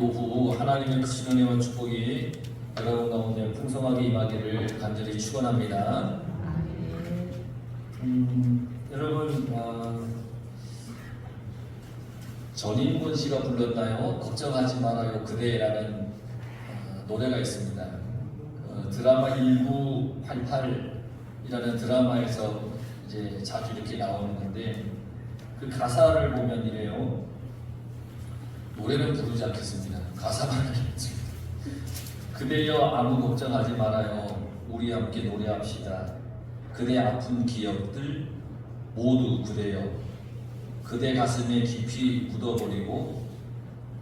오후 하나님의 크신 은혜와 축복이 여러분 가운데 풍성하게 임하기를 간절히 축원합니다. 음, 여러분 어, 전인권 씨가 불렀나요? 걱정하지 말아요 그대라는 어, 노래가 있습니다. 어, 드라마 1988이라는 드라마에서 이제 자주 이렇게 나오는 건데 그 가사를 보면 이래요. 노래는 부르지 않겠습니다. 가사만 하겠습니다. 그대여 아무 걱정하지 말아요. 우리 함께 노래합시다. 그대 아픈 기억들 모두 그대여. 그대 가슴에 깊이 묻어버리고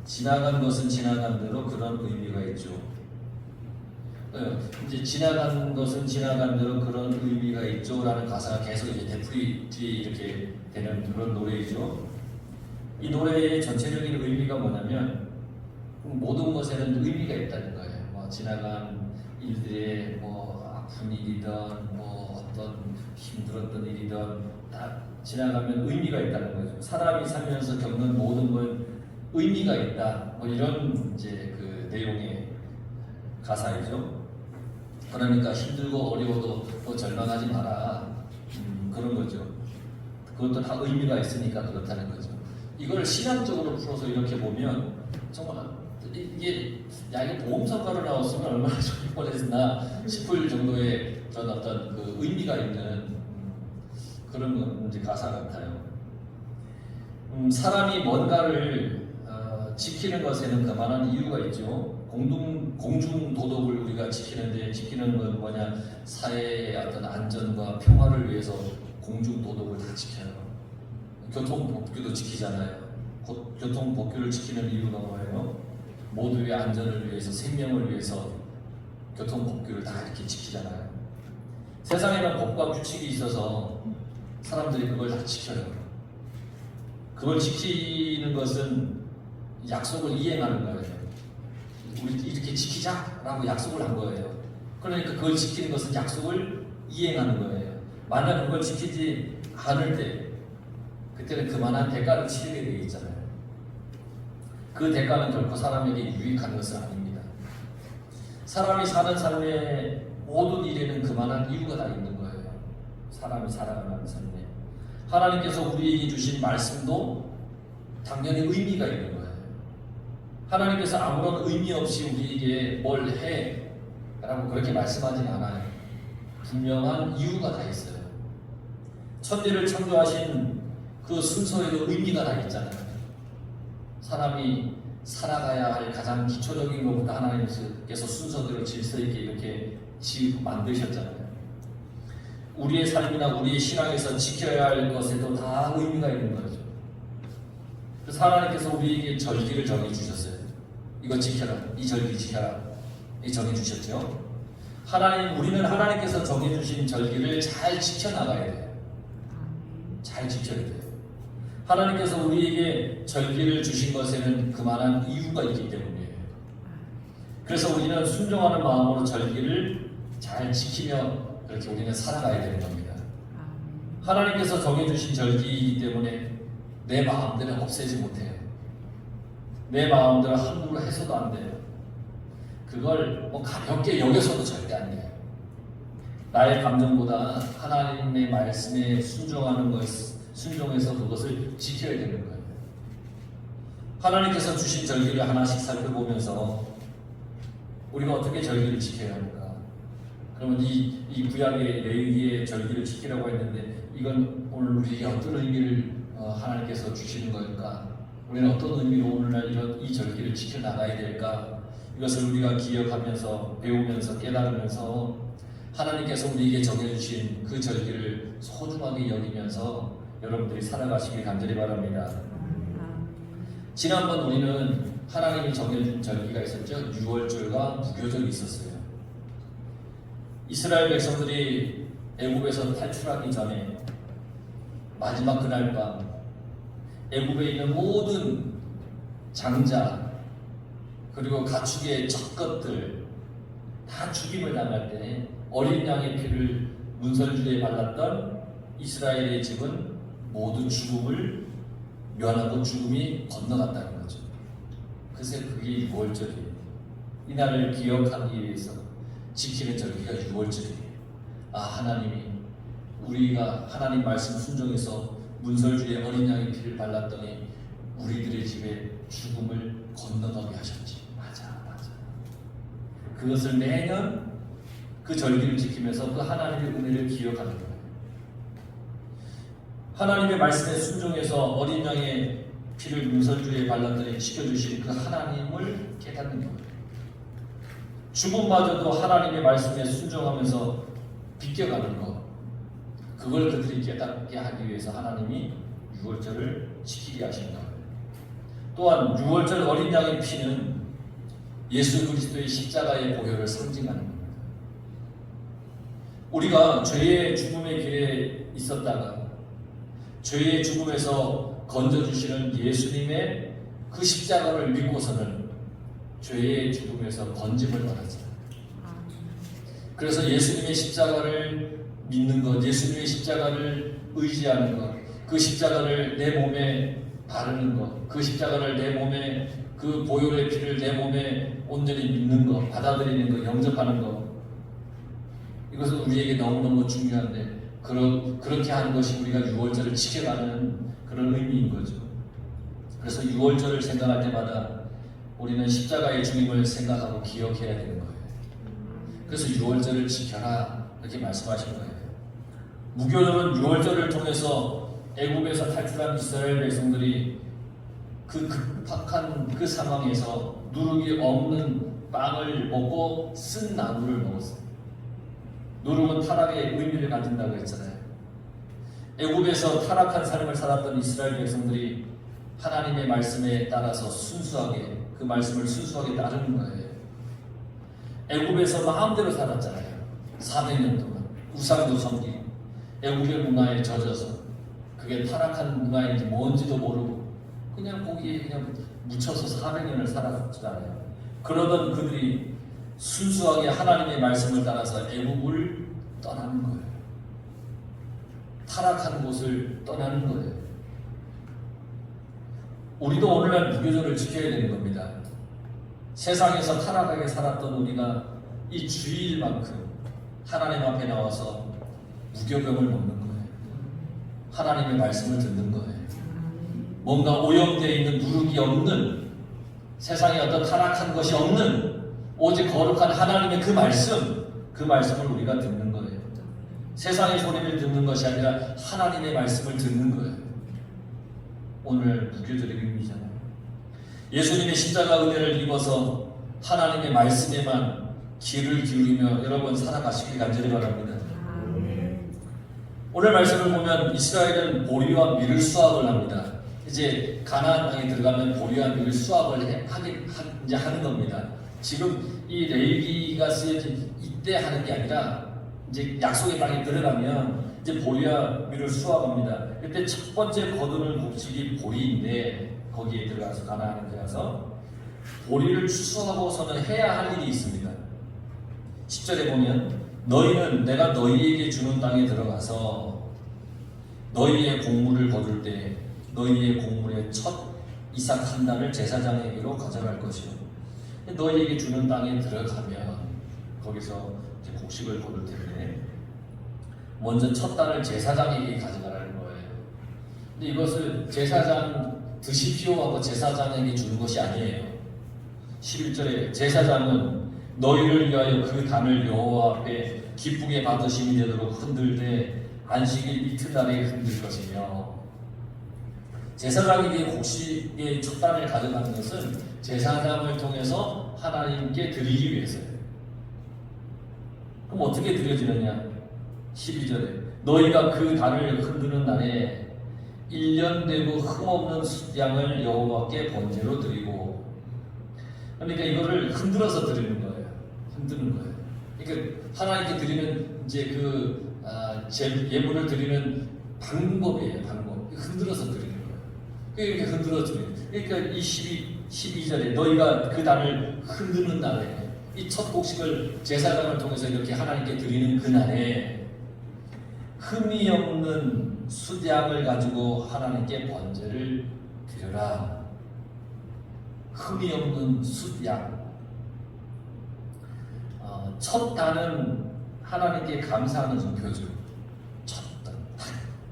지나간 것은 지나간 대로 그런 의미가 있죠. 어, 이제 지나간 것은 지나간 대로 그런 의미가 있죠라는 가사가 계속 이제 되풀이 뒤에 이렇게 되는 그런 노래이죠. 이 노래의 전체적인 의미가 뭐냐면 모든 것에는 의미가 있다는 거예요. 뭐 지나간 일들의 뭐 아픈 일이든 뭐 어떤 힘들었던 일이든 다 지나가면 의미가 있다는 거죠. 사람이 살면서 겪는 모든 건 의미가 있다. 뭐 이런 이제 그 내용의 가사이죠. 그러니까 힘들고 어려워도 또 절망하지 마라. 음, 그런 거죠. 그것도 다 의미가 있으니까 그렇다는 거죠. 이걸 신앙적으로 풀어서 이렇게 보면 정말 이게 야 이게 보험사과로 나왔으면 얼마나 좋을 뻔했나 싶을 정도의 전 어떤 그 의미가 있는 음, 그런 건 이제 가사 같아요. 음, 사람이 뭔가를 어, 지키는 것에는 그만한 이유가 있죠. 공동 공중 도덕을 우리가 지키는데 지키는 건 뭐냐 사회의 어떤 안전과 평화를 위해서 공중 도덕을 다 지켜요. 교통 법규도 지키잖아요. 고- 교통 법규를 지키는 이유가 뭐예요? 모두의 안전을 위해서 생명을 위해서 교통 법규를 다 이렇게 지키잖아요. 세상에는 법과 규칙이 있어서 사람들이 그걸 다 지켜요. 그걸 지키는 것은 약속을 이행하는 거예요. 우리 이렇게 지키자라고 약속을 한 거예요. 그러니까 그걸 지키는 것은 약속을 이행하는 거예요. 만약 그걸 지키지 않을 때 그때는 그만한 대가를 치르게 되어 있잖아요. 그 대가는 결코 사람에게 유익한 것은 아닙니다. 사람이 사는 삶의 모든 일에는 그만한 이유가 다 있는 거예요. 사람이 살아가는 삶에. 하나님께서 우리에게 주신 말씀도 당연히 의미가 있는 거예요. 하나님께서 아무런 의미 없이 우리에게 뭘 해? 라고 그렇게 말씀하진 않아요. 분명한 이유가 다 있어요. 천지를 창조하신 그 순서에도 의미가 다 있잖아요. 사람이 살아가야 할 가장 기초적인 것부터 하나님께서 순서대로 질서 있게 이렇게 지 만드셨잖아요. 우리의 삶이나 우리의 신앙에서 지켜야 할 것에도 다 의미가 있는 거죠. 하나님께서 우리에게 절기를 정해 주셨어요. 이거 지켜라. 이 절기 지켜라. 이 정해 주셨죠. 하나님 우리는 하나님께서 정해 주신 절기를 잘 지켜 나가야 돼요. 잘 지켜야 돼요. 하나님께서 우리에게 절기를 주신 것에는 그만한 이유가 있기 때문이에요. 그래서 우리는 순종하는 마음으로 절기를 잘 지키며 그렇게 우리는 살아가야 되는 겁니다. 하나님께서 정해주신 절기이기 때문에 내 마음대로 없애지 못해요. 내 마음대로 함부로 해서도 안 돼요. 그걸 뭐 가볍게 여겨서도 절대 안 돼요. 나의 감정보다 하나님의 말씀에 순종하는 것, 순종해서 그것을 지켜야 되는 거예요. 하나님께서 주신 절기를 하나씩 살펴보면서 우리가 어떻게 절기를 지켜야 합니까? 그러면 이, 이 구약의 레위기의 절기를 지키라고 했는데 이건 오늘 우리에게 어떤 의미를 어, 하나님께서 주시는 걸까? 우리는 어떤 의미로 오늘날 이런 이 절기를 지켜 나가야 될까? 이것을 우리가 기억하면서 배우면서 깨달으면서 하나님께서 우리에게 정해주신 그 절기를 소중하게 여기면서 여러분들이 살아가시길 간절히 바랍니다. 지난번 우리는 하나님이 정해준 절기가 있었죠. 6월절과 무교절이 있었어요. 이스라엘 백성들이 애굽에서 탈출하기 전에 마지막 그날 밤 애굽에 있는 모든 장자 그리고 가축의 젖것들 다 죽임을 당할 때 어린 양의 피를 문설주에 발랐던 이스라엘의 집은 모두 죽음을 면하고 죽음이 건너갔다는 거죠. 그래서 그게 6월절이에요. 이날을 기억하기 위해서 지키는 절기가 6월절이에요. 아 하나님이 우리가 하나님 말씀 순종해서 문설주의 어린 양의 피를 발랐더니 우리들의 집에 죽음을 건너가게 하셨지. 맞아, 맞아. 그것을 매년 그 절기를 지키면서 그 하나님의 은혜를 기억하는 거예요. 하나님의 말씀에 순종해서 어린 양의 피를 문설주에 발랐더니 지켜주신 그 하나님을 깨닫는 거예요. 죽음마저도 하나님의 말씀에 순종하면서 비껴가는 것. 그걸 그들이 깨닫게 하기 위해서 하나님이 6월절을 지키게 하신 거예요. 또한 6월절 어린 양의 피는 예수 그리스도의 십자가의 보혈을 상징하는 겁니다. 우리가 죄의 죽음의 길에 있었다가 죄의 죽음에서 건져주시는 예수님의 그 십자가를 믿고서는 죄의 죽음에서 건짐을 받았잖아요. 그래서 예수님의 십자가를 믿는 것, 예수님의 십자가를 의지하는 것, 그 십자가를 내 몸에 바르는 것, 그 십자가를 내 몸에 그 보혈의 피를 내 몸에 온전히 믿는 것, 받아들이는 것, 영접하는 것. 이것은 우리에게 너무너무 중요한데 그런 그렇게 하는 것이 우리가 6월절을 지켜가는 그런 의미인 거죠. 그래서 6월절을 생각할 때마다 우리는 십자가의 주님을 생각하고 기억해야 되는 거예요. 그래서 6월절을 지켜라 이렇게 말씀하신 거예요. 무교절은 6월절을 통해서 애굽에서 탈출한 이스라엘 백성들이 그 급박한 그 상황에서 누룩이 없는 빵을 먹고 쓴 나무를 먹었어요. 누룩은 타락의 의미를 가진다고 했잖아요. 애굽에서 타락한 삶을 살았던 이스라엘 백성들이 하나님의 말씀에 따라서 순수하게 그 말씀을 순수하게 따르는 거예요. 애굽에서 마음대로 살았잖아요. 400년 동안 우상도 섬기고 애굽의 문화에 젖어서 그게 타락한 문화인지 뭔지도 모르고 그냥 거기에 그냥 묻혀서 400년을 살았잖아요. 그러던 그들이 순수하게 하나님의 말씀을 따라서 애굽을 떠나는 거예요. 타락한 곳을 떠나는 거예요. 우리도 오늘날 무교절을 지켜야 되는 겁니다. 세상에서 타락하게 살았던 우리가 이 주일만큼 하나님 앞에 나와서 무교병을 먹는 거예요. 하나님의 말씀을 듣는 거예요. 뭔가 오염되어 있는 누룩이 없는 세상에 어떤 타락한 것이 없는 오직 거룩한 하나님의 그 말씀, 그 말씀을 우리가 듣는 거예요. 세상의 소리를 듣는 것이 아니라 하나님의 말씀을 듣는 거예요. 오늘 의미잖아요. 예수님의 십자가 은혜를 입어서 하나님의 말씀에만 귀를 기울이며 여러분 살아가시길 간절히 바랍니다. 오늘 말씀을 보면 이스라엘은 보리와 밀을 수확을 합니다. 이제 가나안 땅에 들어가면 보리와 밀을 수확을 해, 하기, 하, 이제 하는 겁니다. 지금 이 레위기가 쓰여진 이때 하는 게 아니라 이제 약속의 땅에 들어가면 이제 보리와 밀을 수확합니다. 그때 첫 번째 거두는 곡식이 보리인데 거기에 들어가서 가나안에 들어가서 보리를 추수하고서는 해야 할 일이 있습니다. 10절에 보면 너희는 내가 너희에게 주는 땅에 들어가서 너희의 곡물을 거둘 때 너희의 곡물의 첫 이삭 한 단을 제사장에게로 가져갈 것이요 너희에게 주는 땅에 들어가면 거기서 이제 곡식을 거둘 텐데 먼저 첫 단을 제사장에게 가져가라는 거예요. 근데 이것을 제사장 드십시오 하고 제사장에게 주는 것이 아니에요. 11절에 제사장은 너희를 위하여 그 단을 여호와 앞에 기쁘게 받으심이 되도록 흔들되 안식일 이튿날에 흔들 것이며 제사장에게 곡식의 첫 단을 가져가는 것은 제사장을 통해서 하나님께 드리기 위해서예요. 그럼 어떻게 드려지느냐? 12절에 너희가 그 단을 흔드는 날에 1년 되고 흠없는 숫양을 여호와께 번제로 드리고 그러니까 이거를 흔들어서 드리는 거예요. 흔드는 거예요. 그러니까 하나님께 드리는 이제 그 아, 제, 예물을 드리는 방법이에요. 방법. 흔들어서 드리는. 이렇게 흔들어 드리는. 그러니까 이 12, 12절에 너희가 그 단을 흔드는 날에 이 첫 곡식을 제사장을 통해서 이렇게 하나님께 드리는 그 날에 흠이 없는 수량을 가지고 하나님께 번제를 드려라. 흠이 없는 숫양. 어, 첫 단은 하나님께 감사하는 표죠. 첫 단,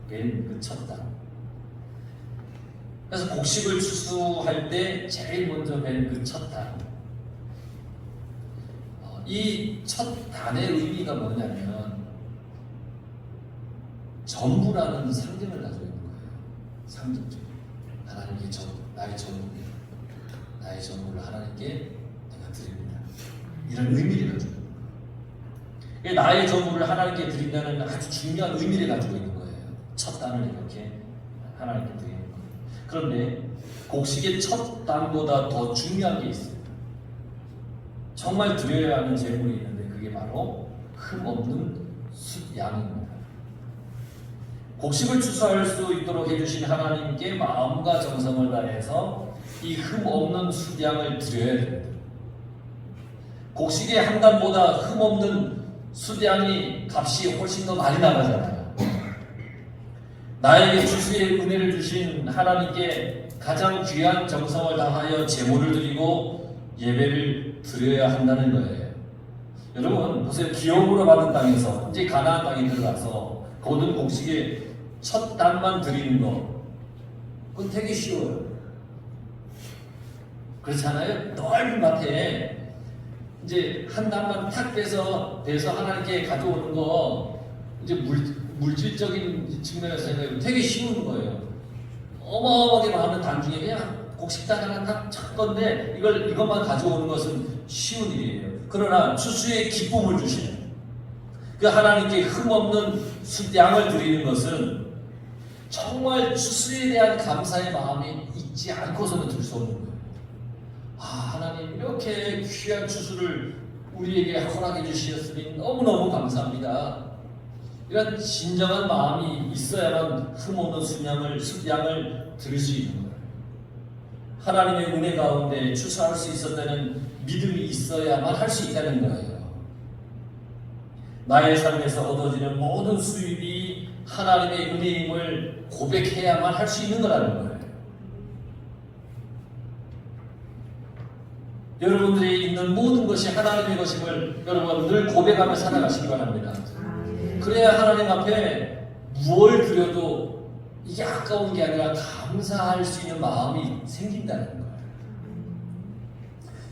벤그첫 단. 그래서 곡식을 추수할 때 제일 먼저 벤그첫 단. 어, 이첫 단의 의미가 뭐냐면 전부라는 상징을 가지고 있는 거예요. 상징적. 하나님께 전, 나의 전부입니다. 나의 전부를 하나님께 내가 드립니다. 이런 의미를 가지고 있는 거예요. 나의 전부를 하나님께 드린다는 아주 중요한 의미를 가지고 있는 거예요. 첫 단을 이렇게 하나님께 거예요. 그런데 곡식의 첫 단보다 더 중요한 게 있어요. 정말 드려야 하는 재물이 있는데 그게 바로 흠 없는 숫양입니다. 곡식을 추수할 수 있도록 해주신 하나님께 마음과 정성을 다해서 이 흠 없는 숫양을 드려야 됩니다. 곡식의 한 단보다 흠 없는 숫양이 값이 훨씬 더 많이 나가잖아요. 나에게 추수의 은혜를 주신 하나님께 가장 귀한 정성을 다하여 제물을 드리고 예배를 드려야 한다는 거예요. 여러분 보세요. 기업으로 받은 땅에서 이제 가나안 땅에 들어가서 거둔 곡식의 첫 단만 드리는 거 그건 되게 쉬워요. 그렇잖아요. 넓은 밭에 이제 한 단만 탁 빼서 빼서 하나님께 가져오는 거 이제 물 물질적인 측면에서 생각하면 되게 쉬운 거예요. 어마어마하게 많은 단 중에 그냥 곡식단 하나 딱첫 건데 이걸 이것만 가져오는 것은 쉬운 일이에요. 그러나 추수의 기쁨을 주시는 그 하나님께 흠없는 숫양을 드리는 것은 정말 추수에 대한 감사의 마음이 있지 않고서는 들 수 없는 거예요. 아 하나님 이렇게 귀한 추수를 우리에게 허락해 주셨으니 너무너무 감사합니다. 이런 진정한 마음이 있어야만 흠없는 순양을 숫양을 들을 수 있는 거예요. 하나님의 은혜 가운데 추수할 수 있었다는 믿음이 있어야만 할 수 있다는 거예요. 나의 삶에서 얻어지는 모든 수입이 하나님의 은혜임을 고백해야만 할 수 있는 거라는 거예요. 여러분들이 있는 모든 것이 하나님의 것임을 여러분 늘 고백하며 살아가시기 바랍니다. 그래야 하나님 앞에 무얼 드려도 이게 아까운 게 아니라 감사할 수 있는 마음이 생긴다는 거예요.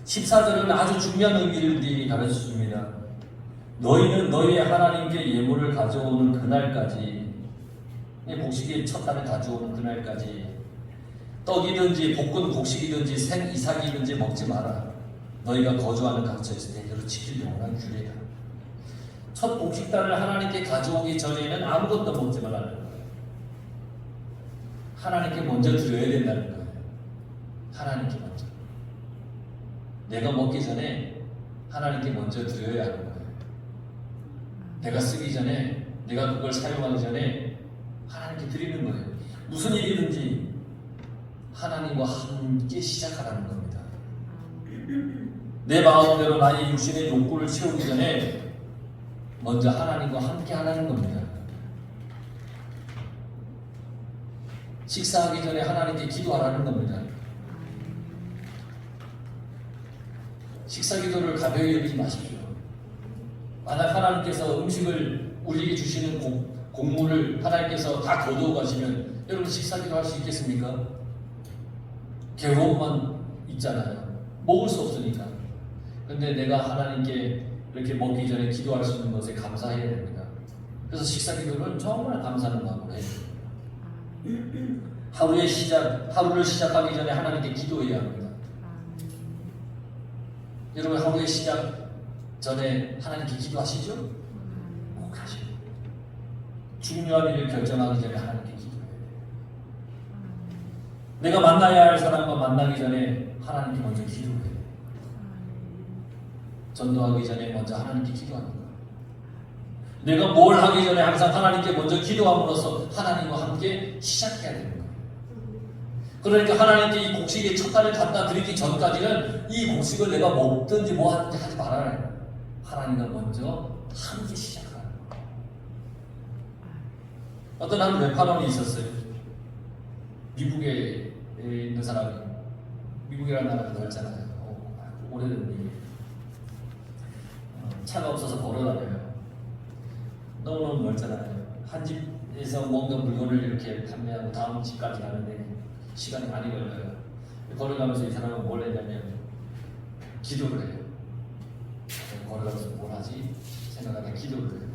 14절은 아주 중요한 의미를 가르쳐 줍니다. 너희는 너희의 하나님께 예물을 가져오는 그날까지 이 곡식의 첫 단을 가져오는 그날까지 떡이든지 볶은 곡식이든지 생 이삭이든지 먹지 마라. 너희가 거주하는 각처에서 대대로 지킬 영원한 규례다. 첫 곡식단을 하나님께 가져오기 전에는 아무것도 먹지 말라는 거예요. 하나님께 먼저 드려야 된다는 거예요. 하나님께 먼저. 내가 먹기 전에 하나님께 먼저 드려야 하는 거예요. 내가 쓰기 전에, 내가 그걸 사용하기 전에 하나님께 드리는 거예요. 무슨 일이든지 하나님과 함께 시작하라는 겁니다. 내 마음대로 나의 육신의 욕구를 채우기 전에 먼저 하나님과 함께 하라는 겁니다. 식사하기 전에 하나님께 기도하라는 겁니다. 식사 기도를 가벼이 여기지 마십시오. 만약 하나님께서 음식을 우리에게 주시는 공, 공물을 하나님께서 다 거두어 가시면 여러분 식사 기도 할 수 있겠습니까? 괴로움만 있잖아요. 먹을 수 없으니까. 근데 내가 하나님께 이렇게 먹기 전에 기도할 수 있는 것에 감사해야 됩니다. 그래서 식사 기도는 정말 감사하는 마음으로 해야 됩니다. 하루의 시작, 하루를 시작하기 전에 하나님께 기도해야 합니다. 여러분 하루의 시작 전에 하나님께 기도하시죠? 꼭 하시고 중요한 일을 결정하기 전에 하나님께 기도해야 돼요. 내가 만나야 할 사람과 만나기 전에 하나님께 먼저 기도해야 돼요. 전도하기 전에 먼저 하나님께 기도하는 거예요. 내가 뭘 하기 전에 항상 하나님께 먼저 기도함으로써 하나님과 함께 시작해야 되는 거예요. 그러니까 하나님께 이 곡식의 첫 단을 갖다 드리기 전까지는 이 곡식을 내가 먹든지 뭐 하든지 하지 해요. 하나님과 먼저 함께 시작하는 거예요. 어떤 한 웹하원이 있었어요. 미국에 있는 사람이 미국이라는 나라가 넓잖아요. 어, 오래된 얘기예요. 어, 차가 없어서 걸어다녀요. 너무너무 넓잖아요. 한 집에서 뭔가 물건을 이렇게 판매하고 다음 집까지 가는데 시간이 많이 걸려요. 걸어가면서 이 사람은 뭘 했냐면 기도를 해요. 걸어가면서 뭘 하지? 생각하다 기도를 해요.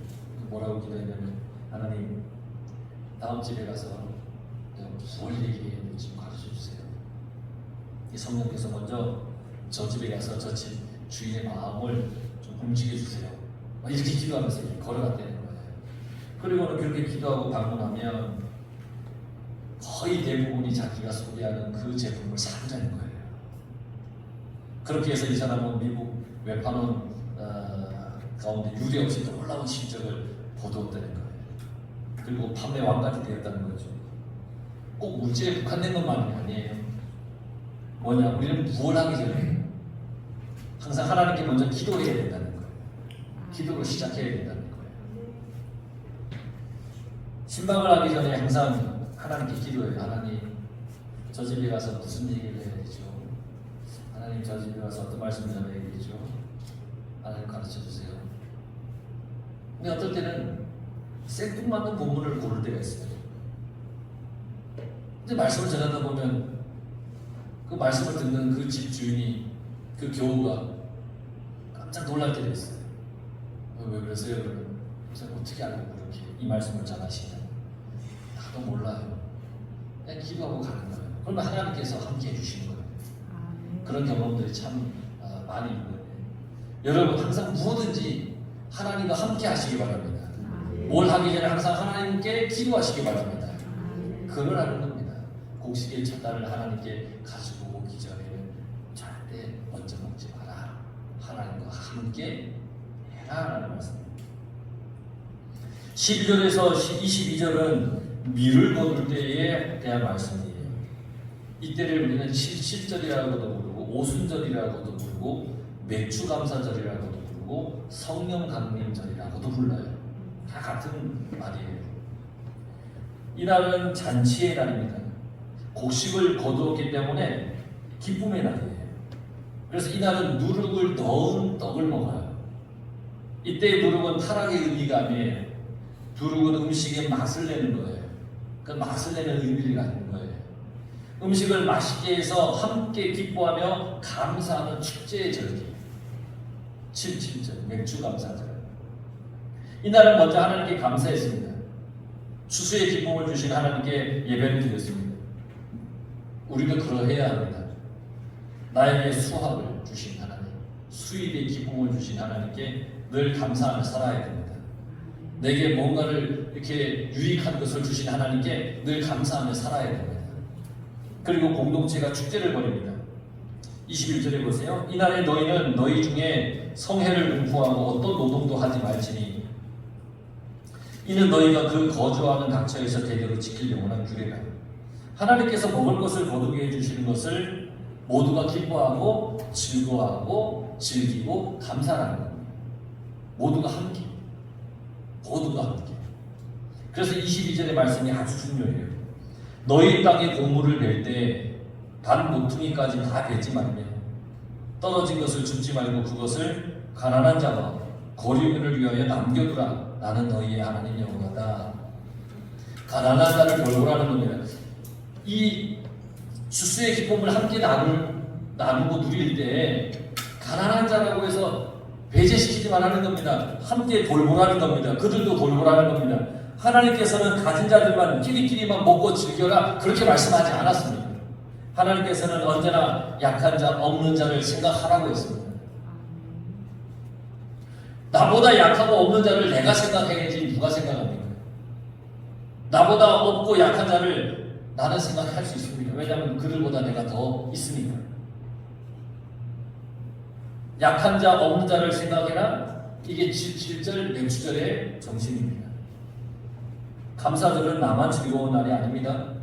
뭐라고 기도했냐면 하나님 다음 집에 가서 뭘 얘기해야 될지 가르쳐 주세요. 이 성령께서 먼저 저 집에 가서 저 집 주인의 마음을 좀 움직여 주세요. 막 이렇게 기도하면서 이렇게 걸어갔다는 거예요. 그리고는 그렇게 기도하고 방문하면 거의 대부분이 자기가 소비하는 그 제품을 사자는 거예요. 그렇게 해서 이 사람은 미국 외판원 어, 가운데 유례 없이 놀라운 실적을 거두었다는 거예요. 그리고 판매 왕까지 되었다는 거죠. 꼭 물질에 국한된 것만이 아니에요. 뭐냐? 우리는 무엇 하기 전에 항상 하나님께 먼저 기도해야 된다는 거예요. 기도로 시작해야 된다는 거예요. 신방을 하기 전에 항상 하나님께 기도해요. 하나님, 저 집에 가서 무슨 얘기를 해야 되죠? 하나님, 저 집에 가서 어떤 말씀을 전해야 되죠? 하나님 가르쳐 주세요. 근데 어떨 때는 생뚱맞는 본문을 고를 때가 있어요. 근데 말씀을 전하다 보면 그 말씀을 듣는 그 집 주인이 그 교우가 깜짝 놀랄 때가 있어요. 어, 왜 그러세요? 선생님 어떻게 알고 그렇게 이 말씀을 전하시냐? 나도 몰라요. 그냥 기도하고 가는 거예요. 그러면 하나님께서 함께 해주시는 거예요. 그런 경험들이 참 아, 많이 있거든요. 여러분 항상 무엇든지 하나님과 함께 하시기 바랍니다. 뭘 하기 전에 항상 하나님께 기도하시기 바랍니다. 그걸 하는 겁니다. 곡식의 첫단을 하나님께 가지고 오기 전에는 절대 먼저 먹지 마라. 하나님과 함께 해라라는 말씀입니다. 12절에서 22절은 밀을 거둘 때에 대한 말씀이에요. 이때를 우리는 칠칠절이라고도 부르고 오순절이라고도 부르고 맥주감사절이라고도 부르고 성령강림절이라고도 불러요. 다 같은 말이에요. 이날은 잔치의 날입니다. 곡식을 거두었기 때문에 기쁨의 날이에요. 그래서 이날은 누룩을 넣은 떡을 먹어요. 이때의 누룩은 타락의 의미가 아니에요. 누룩은 음식의 맛을 내는 거예요. 그 맛을 내는 의미를 갖는 거예요. 음식을 맛있게 해서 함께 기뻐하며 감사하는 축제의 절기. 77절 맥주 감사절. 이날은 먼저 하나님께 감사했습니다. 추수의 기쁨을 주신 하나님께 예배를 드렸습니다. 우리도 그러해야 합니다. 나에게 수확을 주신 하나님, 수입의 기쁨을 주신 하나님께 늘 감사하며 살아야 됩니다. 내게 뭔가를 이렇게 유익한 것을 주신 하나님께 늘 감사하며 살아야 됩니다. 그리고 공동체가 축제를 벌입니다. 21절에 보세요. 이날에 너희는 너희 중에 성회를 공부하고 어떤 노동도 하지 말지니 이는 너희가 그 거주하는 각처에서 대대로 지킬 영원한 규례라. 하나님께서 먹을 것을 거두게 해주시는 것을 모두가 기뻐하고 즐거워하고 즐기고 감사하는 겁니다. 모두가 함께. 모두가 함께. 그래서 22절의 말씀이 아주 중요해요. 너희 땅에 곡물을 낼 때 단 모퉁이까지 다 뱉지 말며 떨어진 것을 줍지 말고 그것을 가난한 자와 거류민을 위하여 남겨두라. 나는 너희의 하나님 여호와다. 가난한 자를 돌보라는 겁니다. 이 주수의 기쁨을 함께 나눌, 나누고 누릴 때 가난한 자라고 해서 배제시키지 말라는 겁니다. 함께 돌보라는 겁니다. 그들도 돌보라는 겁니다. 하나님께서는 가진 자들만 끼리끼리만 먹고 즐겨라 그렇게 말씀하지 않았습니다. 하나님께서는 언제나 약한 자, 없는 자를 생각하라고 했습니다. 나보다 약하고 없는 자를 내가 생각해야지 누가 생각합니까? 나보다 없고 약한 자를 나는 생각할 수 있습니다. 왜냐하면 그들보다 내가 더 있으니까. 약한 자, 없는 자를 생각해라. 이게 7절 맥주절의 정신입니다. 감사절은 나만 즐거운 날이 아닙니다.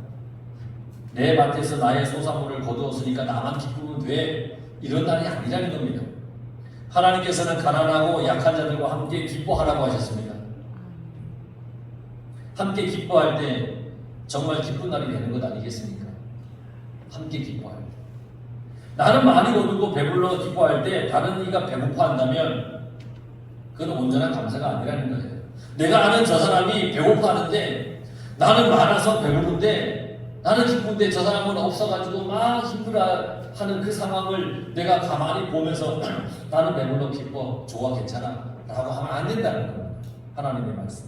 내 밭에서 나의 소산물을 거두었으니까 나만 기쁘면 돼. 이런 날이 아니라는 겁니다. 하나님께서는 가난하고 약한 자들과 함께 기뻐하라고 하셨습니다. 함께 기뻐할 때 정말 기쁜 날이 되는 것 아니겠습니까? 함께 기뻐할 때. 나는 많이 거두고 배불러 기뻐할 때 다른 이가 배고파 한다면 그건 온전한 감사가 아니라는 거예요. 내가 아는 저 사람이 배고파 하는데 나는 많아서 배부른데 나는 기쁜데 저 사람은 없어가지고 막 힘들어 하는 그 상황을 내가 가만히 보면서 나는 배불러 기뻐 좋아 괜찮아 라고 하면 안 된다는 거예요. 하나님의 말씀.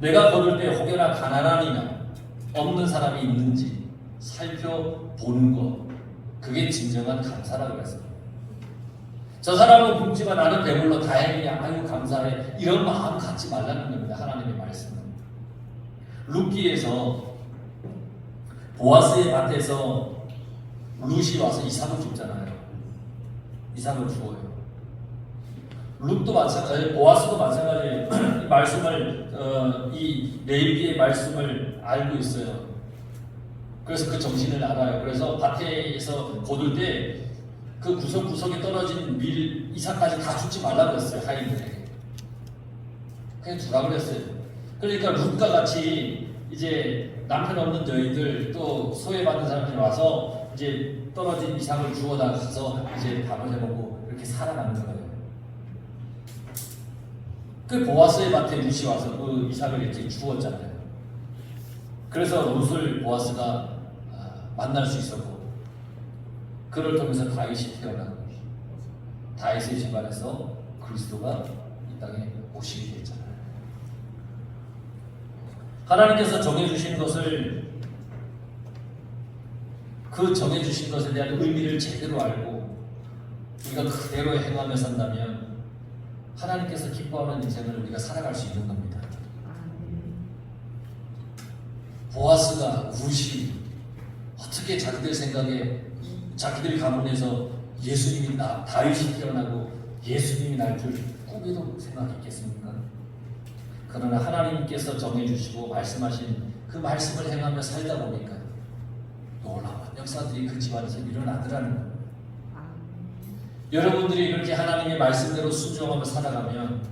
내가 거둘 때 혹여나 가난한 이나 없는 사람이 있는지 살펴보는 것 그게 진정한 감사라고 그랬어요. 저 사람은 굶지만 나는 배불러 다행이야 아유 감사해 이런 마음 갖지 말라는 겁니다. 하나님의 말씀은 룻기에서 보아스의 밭에서 룻이 와서 이삭을 줍잖아요. 이삭을 주어요. 룻도 마찬가지, 보아스도 마찬가지예요. 이 말씀을 어, 이 레위기의 말씀을 알고 있어요. 그래서 그 정신을 알아요. 그래서 밭에서 거둘 때 그 구석구석에 떨어진 밀 이삭까지 다 주지 말라 그랬어요 하인들에게. 그냥 주라 그랬어요. 그러니까 룻과 같이 이제 남편 없는 저희들 또 소외받은 사람들이 와서 이제 떨어진 이삭을 주워다 가서 이제 밥을 해먹고 이렇게 살아가는 거예요. 그 보아스의 밭에 룻이 와서 그 이삭을 이렇게 주웠잖아요. 그래서 룻을 보아스가 아, 만날 수 있었고 그를 통해서 다윗이 태어나고 다윗의 집안에서 그리스도가 이 땅에 오시게 됐잖아요. 하나님께서 정해주신 것을 그 정해주신 것에 대한 의미를 제대로 알고 우리가 그대로 행하며 산다면 하나님께서 기뻐하는 인생을 우리가 살아갈 수 있는 겁니다. 보아스가 루시 어떻게 자기들 생각에 자기들 가문에서 예수님이 나 다윗이 태어나고 예수님이 날 줄 꿈에도 생각했겠습니까? 그러나 하나님께서 정해주시고 말씀하신 그 말씀을 행하며 살다 보니까 놀라운 역사들이 그 집안에서 일어나더라는 거예요. 여러분들이 이렇게 하나님의 말씀대로 순종하며 살아가면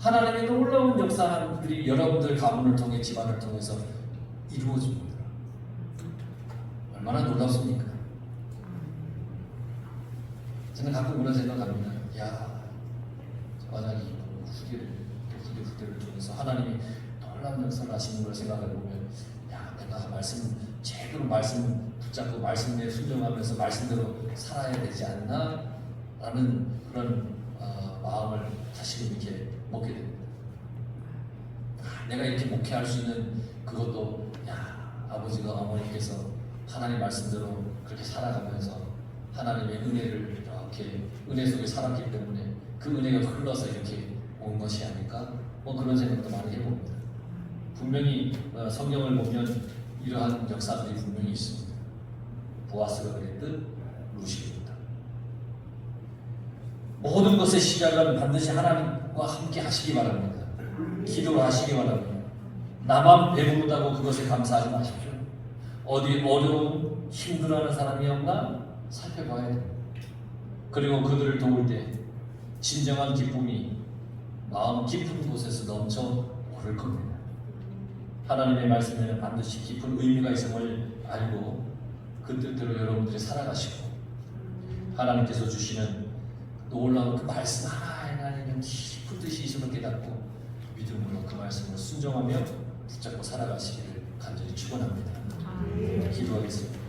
하나님의 놀라운 역사들이 여러분들 가문을 통해 집안을 통해서 이루어집니다. 얼마나 놀랍습니까? 저는 가끔 그런 생각합니다. 야, 만약에 후대를 후대 후대를 통해서 하나님이 놀라운 역사를 하시는 걸 생각해 보면, 야, 내가 말씀 제대로 말씀 붙잡고 말씀에 순종하면서 말씀대로 살아야 되지 않나? 라는 그런 어, 마음을 다시금 이렇게 먹게 됩니다. 아, 내가 이렇게 목회할 수 있는 그것도 야 아버지가 어머니께서 하나님 말씀대로 그렇게 살아가면서 하나님의 은혜를 이렇게 은혜 속에 살았기 때문에 그 은혜가 흘러서 이렇게 온 것이 아닐까? 뭐 그런 생각도 많이 해봅니다. 분명히 어, 성경을 보면 이러한 역사들이 분명히 있습니다. 보아스가 그랬듯 루시입니다. 모든 것의 시작은 반드시 하나님과 함께 하시기 바랍니다. 기도를 하시기 바랍니다. 나만 배부르다고 그것에 감사하지 마십시오. 어디 어려운 힘들어하는 사람이 없나 살펴봐야 돼요. 그리고 그들을 도울 때 진정한 기쁨이 마음 깊은 곳에서 넘쳐 오를 겁니다. 하나님의 말씀에는 반드시 깊은 의미가 있음을 알고 그 뜻대로 여러분들이 살아가시고 하나님께서 주시는 놀라운 그 말씀 하나하나는 깊은 뜻이 있음을 깨닫고 믿음으로 그 말씀을 순종하며 붙잡고 살아가시기를 간절히 축원합니다. 기도하겠습니다.